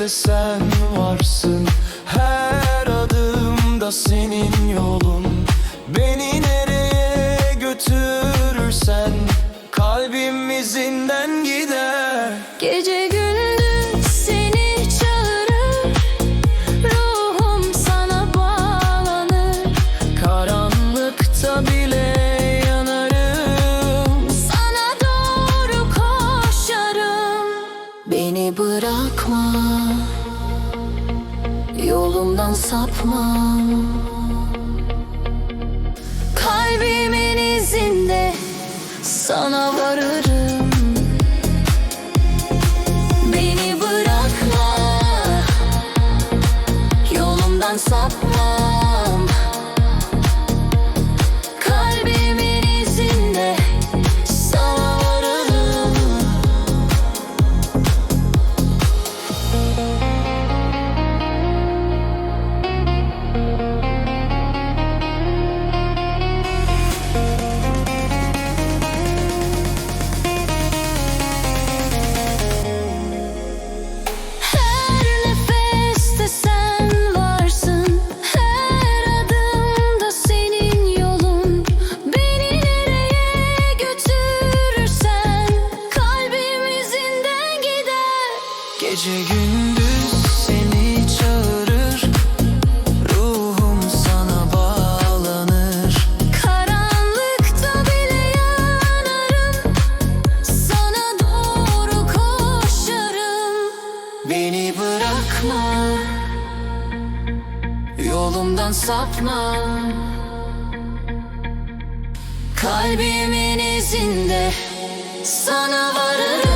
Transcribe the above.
nefeste sen varsın. Her adımda senin yolun. Beni nereye götürürsen Kalbim izinden gider. Gece gündüz seni çağırır. Ruhum sana bağlanır. Karanlıkta bile yanarım. Sana doğru koşarım. Beni bırakma Yolumdan sapma Kalbimin izinde Sana varırım. Beni bırakma. Yolumdan sapmam Gece gündüz seni çağırır Ruhum sana bağlanır. Karanlıkta bile yanarım Sana doğru koşarım. Beni bırakma Yolumdan sapma. Kalbimin izinde Sana varırım